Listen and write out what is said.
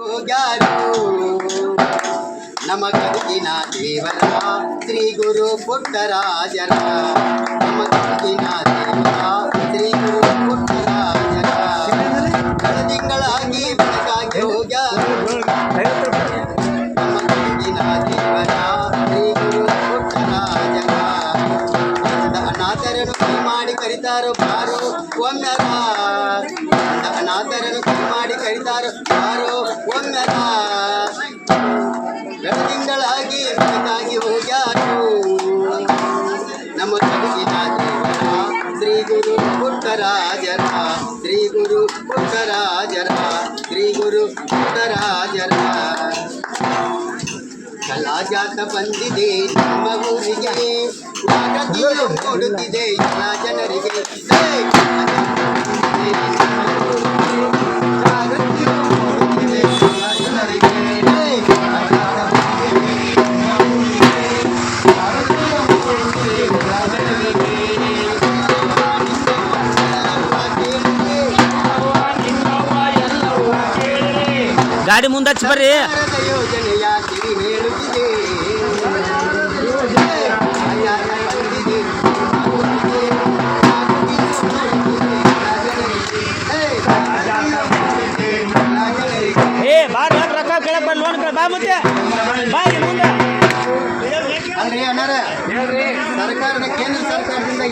ಹೋಗ್ಯಾರು ನಮ್ಮ ಗದುಗಿನ ದೇವರ ಶ್ರೀ ಗುರು ಪುಟ್ಟರಾಜರ ನಮ್ಮ ಗದುಗಿನ ದೇವರ ಶ್ರೀ ಗುರು ಪುಟ್ಟರಾಜರ ತಿಂಗಳಾಗಿ ಬೆಳಕಾಗಿ ಹೋಗ್ಯಾರು ನಮ್ಮ ಗದುಗಿನ ದೇವರ ಶ್ರೀ ಗುರು ಪುಟ್ಟರಾಜರ ಅಂದ ಅನಾಥರನ್ನು ಮಾಡಿ ಕರಿತಾರೋ ಬಾರೋ ಒಮ್ಮೆರ ಅಂದ ಅನಾಥರನ್ನು ಕರಿತಾರೋ ಬಾರೋ ಒಮ್ಮೆರ ಬೆಳದಿಂಗಳಾಗಿ ಬೆಳಗಾಗಿ ಹೋಗ್ಯಾರು. ನಮ್ಮ ದೇವರ ಶ್ರೀ ಗುರು ಪುಟ್ಟರಾಜರ ಶ್ರೀ ಗುರು ಪುಟ್ಟರಾಜರ ಶ್ರೀ ಗುರು ಪುಟ್ಟರಾಜರ ಕಲಾ ಜಾತ ಬಂದಿದೆ ನಮ್ಮ ಊರಿಗೆ ಕೊಡುತ್ತಿದೆ ಎಲ್ಲ ಜನರಿಗೆ. ಗಾಡಿ ಮುಂದೆ ಹಚ್ಚಿ ಬರ್ರಿ ಸರ್ಕಾರದ ಯೋಜನೆಯ ಕಿವಿ ಹೇಳುತ್ತಿದೆ ಆಯಾಸ ಬಂದಿದೆ ಏ ಬಾರ್ ರೊಕ್ಕ ಕೇಳಕ್ ಬಂದ್ ಲೋನ್ ಬಾ ಮತ್ತೆ ಬಾ ಇಲ್ಲಿ ಮುಂದೆ ಅಣ್ಣಾರ. ಸರ್ಕಾರದ ಕೇಂದ್ರ ಸರ್ಕಾರದಿಂದ